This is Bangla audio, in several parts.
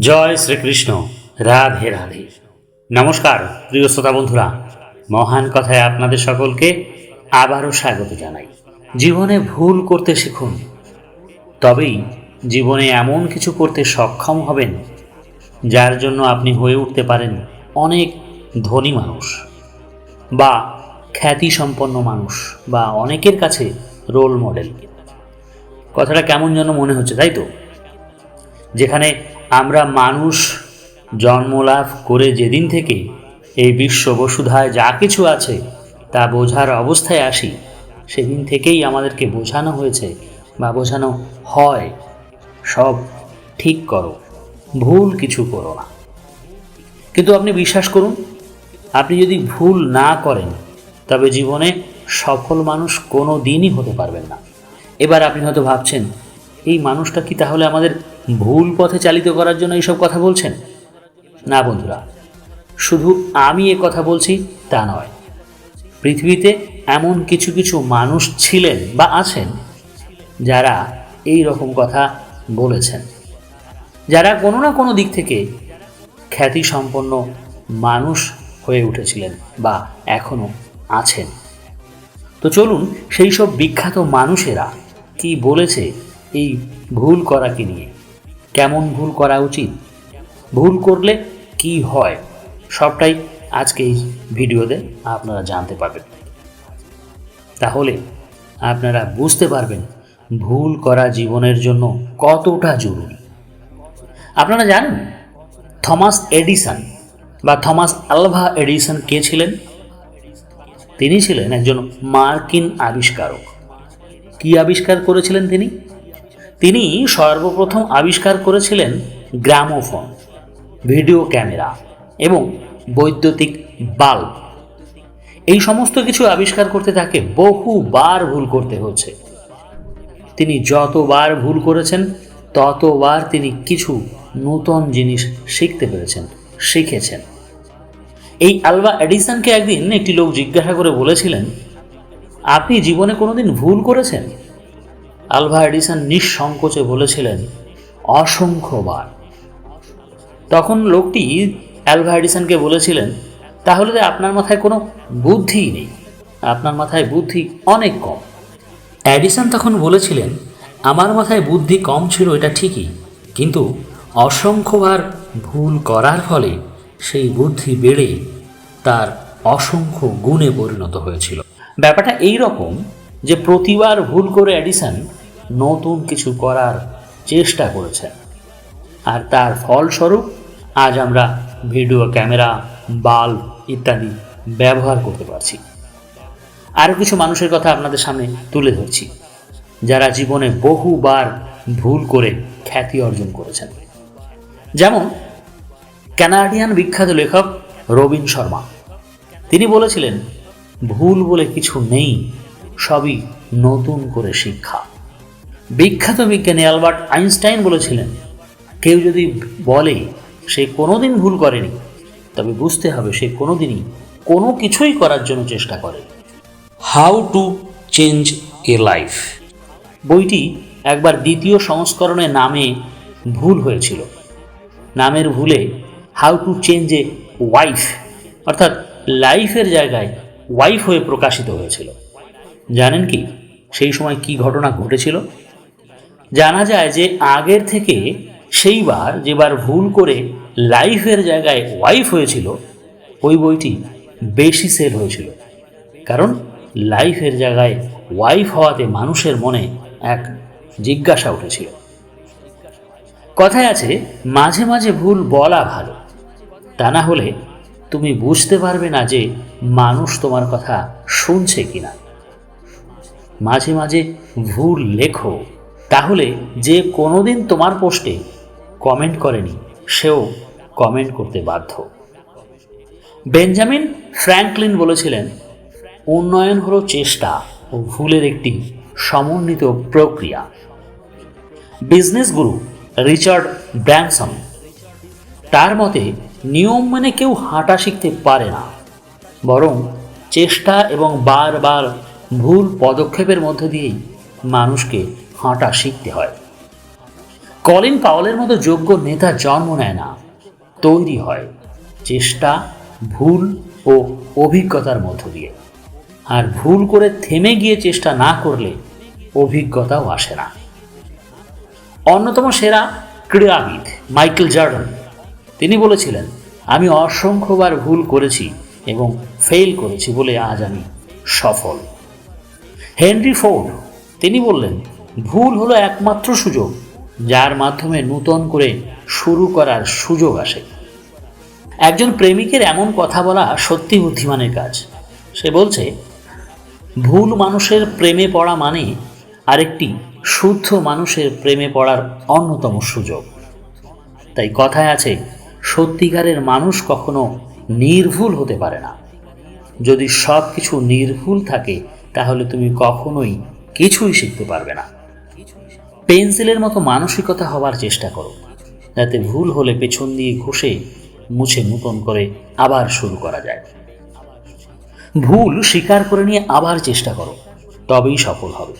জয় শ্রীকৃষ্ণ। রাধে রাধে। নমস্কার, প্রিয় শ্রোতা বন্ধুরা। মহান কথায় আপনাদের সকলকে আবারও স্বাগত জানাই। জীবনে ভুল করতে শিখুন। তবেই জীবনে এমন কিছু করতে সক্ষম হবেন, যার জন্য আপনি হয়ে উঠতে পারেন অনেক ধনী মানুষ বা খ্যাতি সম্পন্ন মানুষ বা অনেকের কাছে রোল মডেল কথাটা কেমন যেন মনে হচ্ছে, তাই তো? যেখানে আমরা মানুষ জন্মলাভ করে যেদিন থেকে এই বিশ্ব বসুধায় যা কিছু আছে তা বোঝার অবস্থায় আসি, সেদিন থেকেই আমাদেরকে বোঝানো হয়েছে বা বোঝানো হয়। সব ঠিক করো, ভুল কিছু করো না। কিন্তু আপনি বিশ্বাস করুন, আপনি যদি ভুল না করেন, তবে জীবনে সফল মানুষ কোনো দিনই হতে পারবেন না। এবার আপনি হয়তো ভাবছেন, এই মানুষটা কি তাহলে আমাদের ভুল পথে চালিত করার জন্য এইসব কথা বলছেন? না বন্ধুরা, শুধু আমি এ কথা বলছি তা নয়। পৃথিবীতে এমন কিছু কিছু মানুষ ছিলেন বা আছেন যারা এই রকম কথা বলেছেন। যারা কোনো না কোনো দিক থেকে খ্যাতি সম্পন্ন মানুষ হয়ে উঠেছিলেন বা এখনও আছেন। তো চলুন সেই সব বিখ্যাত মানুষেরা কি বলেছে এই ভুল করাকে নিয়ে। কেমন ভুল করা উচিত? ভুল করলে কি হয়? সবটাই আজকে এই ভিডিওতে আপনারা জানতে পারবেন। তাহলে আপনারা বুঝতে পারবেন ভুল করা জীবনের জন্য কতটা জরুরি। আপনারা জানেন থমাস এডিসন বা থমাস আলভা এডিসন কে ছিলেন? তিনি ছিলেন একজন মার্কিন আবিষ্কারক। কি আবিষ্কার করেছিলেন তিনি? তিনি সর্বপ্রথম আবিষ্কার করেছিলেন গ্রামোফোন, ভিডিও ক্যামেরা এবং বৈদ্যুতিক বাল্ব। এই সমস্ত কিছু আবিষ্কার করতে তাকে বহুবার ভুল করতে হচ্ছে তিনি যতবার ভুল করেছেন, ততবার তিনি কিছু নূতন জিনিস শিখতে পেরেছেন, শিখেছেন। এই আলবা এডিসনকে একদিন একটি লোক জিজ্ঞাসা করে বলেছিলেন, আপনি জীবনে কোনোদিন ভুল করেছেন? আলভা এডিসন নিঃসংকোচে বলেছিলেন, অসংখ্যবার। তখন লোকটি অ্যালভা এডিসনকে বলেছিলেন, তাহলে আপনার মাথায় কোনো বুদ্ধিই নেই। আপনার মাথায় বুদ্ধি অনেক কম। অ্যাডিসন তখন বলেছিলেন, আমার মাথায় বুদ্ধি কম ছিল, এটা ঠিকই। কিন্তু অসংখ্যবার ভুল করার ফলে সেই বুদ্ধি বেড়ে তার অসংখ্য গুণে পরিণত হয়েছিল। ব্যাপারটা এই রকম যে প্রতিবার ভুল করে অ্যাডিসন নতুন কিছু করার চেষ্টা করেছেন আর তার ফলস্বরূপ আজ আমরা ভিডিও ক্যামেরা, বাল্ব ইত্যাদি ব্যবহার করতে পারছি। আরও কিছু মানুষের কথা আপনাদের সামনে তুলে ধরছি, যারা জীবনে বহুবার ভুল করে খ্যাতি অর্জন করেছেন। যেমন ক্যানাডিয়ান বিখ্যাত লেখক রবিন শর্মা। তিনি বলেছিলেন, ভুল বলে কিছু নেই সবই নতুন করে শিক্ষা। বিখ্যাত বিজ্ঞানী অ্যালবার্ট আইনস্টাইন বলেছিলেন, কেউ যদি বলে সে কোনোদিন ভুল করেনি, তবে বুঝতে হবে সে কোনোদিনই কোনো কিছুই করার জন্য চেষ্টা করে। How to change a life বইটি একবার দ্বিতীয় সংস্করণে নামে ভুল হয়েছিল। নামের ভুলে how to change a wife অর্থাৎ লাইফের জায়গায় ওয়াইফ হয়ে প্রকাশিত হয়েছিল। জানেন কি? সেই সময় কি ঘটনা ঘটেছিল? জানা যায় যে আগের থেকে সেইবার যেবার ভুল করে লাইফের জায়গায় ওয়াইফ হয়েছিল, ওই বইটি বেশি সেল হয়েছিল। কারণ লাইফের জায়গায় ওয়াইফ হওয়াতে মানুষের মনে এক জিজ্ঞাসা উঠেছিল। কথায় আছে, মাঝে মাঝে ভুল বলা ভালো। তা না হলে তুমি বুঝতে পারবে না যে মানুষ তোমার কথা শুনছে কিনা। মাঝে মাঝে ভুল লেখো। তাহলে যে কোনোদিন তোমার পোস্টে কমেন্ট করেনি, সেও কমেন্ট করতে বাধ্য। বেঞ্জামিন ফ্র্যাঙ্কলিন বলেছিলেন, উন্নয়ন হলো চেষ্টা ও ভুলের একটি সমন্বিত প্রক্রিয়া। বিজনেস গুরু রিচার্ড ব্র্যানসন, তার মতে নিয়ম মেনে কেউ হাঁটা শিখতে পারে না, বরং চেষ্টা এবং বারবার ভুল পদক্ষেপের মধ্যে দিয়েই মানুষকে হাঁটা শিখতে হয়। কলিন পাওয়ালের মতো যোগ্য নেতা জন্ম নেয় না, তৈরি হয় চেষ্টা, ভুল ও অভিজ্ঞতার মধ্য দিয়ে। আর ভুল করে থেমে গিয়ে চেষ্টা না করলে অভিজ্ঞতাও আসে না। অন্যতম সেরা ক্রীড়াবিদ মাইকেল জর্ডন, তিনি বলেছিলেন, আমি অসংখ্যবার ভুল করেছি এবং ফেল করেছি বলে আজ আমি সফল। হেনরি ফোর্ড, তিনি বললেন, ভুল হলো একমাত্র সুযোগ, যার মাধ্যমে নূতন করে শুরু করার সুযোগ আসে। একজন প্রেমিকের এমন কথা বলা সত্যি বুদ্ধিমানের কাজ। সে বলছে, ভুল মানুষের প্রেমে পড়া মানে আরেকটি শুদ্ধ মানুষের প্রেমে পড়ার অন্যতম সুযোগ। তাই কথায় আছে, সত্যিকারের মানুষ কখনো নির্ভুল হতে পারে না। যদি সব কিছু নির্ভুল থাকে তাহলে তুমি কখনোই কিছুই শিখতে পারবে না। পেন্সিলের মতো মানসিকতা হওয়ার চেষ্টা করো, যাতে ভুল হলে পেছন দিয়ে ঘষে মুছে নূতন করে আবার শুরু করা যায়। ভুল স্বীকার করে নিয়ে আবার চেষ্টা করো, তবেই সফল হবে।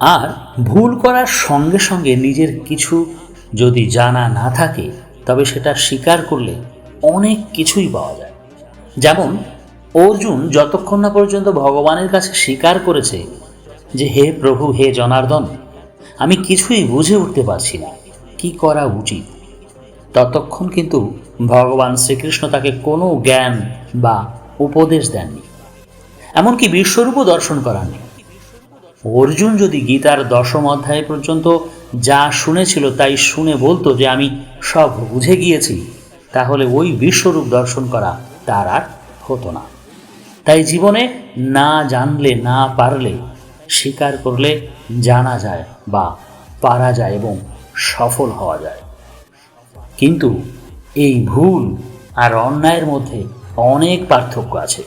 আর ভুল করার সঙ্গে সঙ্গে নিজের কিছু যদি জানা না থাকে, তবে সেটা স্বীকার করলে অনেক কিছুই পাওয়া যায়। যেমন অর্জুন যতক্ষণ না পর্যন্ত ভগবানের কাছে স্বীকার করেছে যে হে প্রভু, হে জনার্দন, আমি কিছুই বুঝে উঠতে পারছি না। কি করা উচিত? ততক্ষণ কিন্তু ভগবান শ্রীকৃষ্ণ তাকে কোনো জ্ঞান বা উপদেশ দেননি। এমনকি বিশ্বরূপও দর্শন করাননি। অর্জুন যদি গীতার দশম অধ্যায় পর্যন্ত যা শুনেছিল তাই শুনে বলতো যে আমি সব বুঝে গিয়েছি, তাহলে ওই বিশ্বরূপ দর্শন করা তার আর হতো না। তাই জীবনে না জানলে, না পারলে, স্বীকার করলে জানা যায় বা পারা যায় এবং সফল হওয়া যায়। কিন্তু এই ভুল আর অন্যায়ের মধ্যে অনেক পার্থক্য আছে।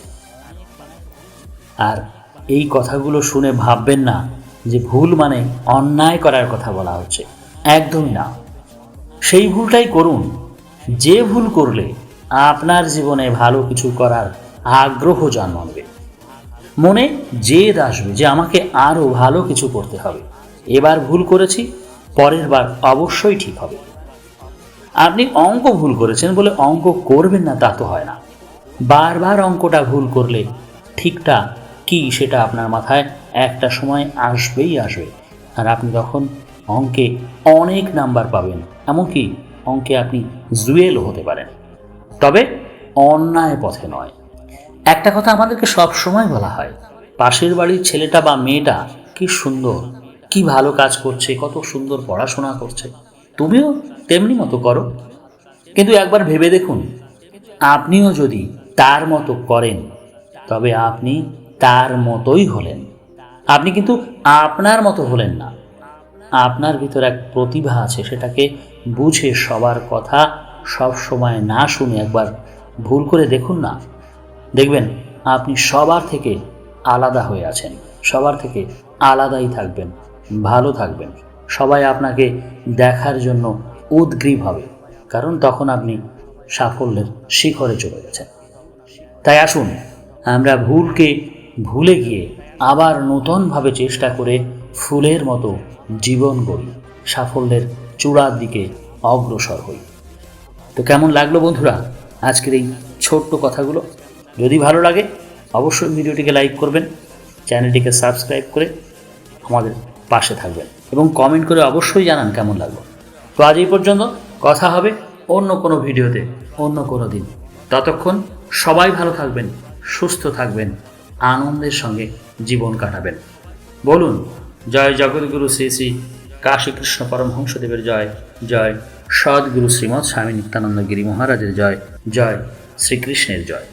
আর এই কথাগুলো শুনে ভাববেন না যে ভুল মানে অন্যায় করার কথা বলা হচ্ছে। একদমই না। সেই ভুলটাই করুন। যে ভুল করলে আপনার জীবনে ভালো কিছু করার আগ্রহ জন্মাবে। মনে জেদ আসবে যে আমাকে আরও ভালো কিছু করতে হবে। এবার ভুল করেছি, পরের বার অবশ্যই ঠিক হবে। আপনি অঙ্ক ভুল করেছেন বলে অঙ্ক করবেন না, তা তো হয় না। বারবার অঙ্কটা ভুল করলে ঠিকটা কি সেটা আপনার মাথায় একটা সময় আসবেই আসবে। আর আপনি তখন অঙ্কে অনেক নাম্বার পাবেন, এমনকি অঙ্কে আপনি জুয়েলও হতে পারেন। তবে অন্যায় পথে নয়। একটা কথা আমাদেরকে সব সময় বলা হয়, পাশের বাড়ির ছেলেটা বা মেয়েটা কি সুন্দর, কি ভালো কাজ করছে, কত সুন্দর পড়াশোনা করছে। তুমিও তেমনি মতো করো। কিন্তু একবার ভেবে দেখুন, আপনিও যদি তার মতো করেন, তবে আপনি তার মতোই হলেন। আপনি কিন্তু আপনার মতো হলেন না। আপনার ভিতর এক প্রতিভা আছে, সেটাকে বুঝে সবার কথা সব সময় না শুনে একবার ভুল করে দেখুন না। দেখবেন, আপনি সবার থেকে আলাদা হয়ে আছেন। সবার থেকে আলাদাই থাকবেন, ভালো থাকবেন। সবাই আপনাকে দেখার জন্য উদ্গ্রীব হবে, কারণ তখন আপনি সাফল্যের শিখরে চলে গেছেন। তাই আসুন, আমরা ভুলকে ভুলে গিয়ে আবার নতুনভাবে চেষ্টা করে ফুলের মতো জীবন গড়ি, সাফল্যের চূড়ার দিকে অগ্রসর হই। তো কেমন লাগল বন্ধুরা আজকের এই ছোট্ট কথাগুলো? যদি ভালো লাগে, অবশ্যই ভিডিওটিকে লাইক করবেন, চ্যানেলটিকে সাবস্ক্রাইব করে আমাদের পাশে থাকবেন এবং কমেন্ট করে অবশ্যই জানান কেমন লাগল। তো আজ এই পর্যন্ত, কথা হবে অন্য কোনো ভিডিওতে, অন্য কোনো দিন। ততক্ষণ সবাই ভালো থাকবেন, সুস্থ থাকবেন, আনন্দের সঙ্গে জীবন কাটাবেন। বলুন, জয় জগৎগুরু শ্রী শ্রী কাশী কৃষ্ণ পরমহংসদেবের জয় জয় সদ্গুরু শ্রীমৎ স্বামী নিত্যানন্দ গিরি মহারাজের জয় জয় শ্রীকৃষ্ণের জয়।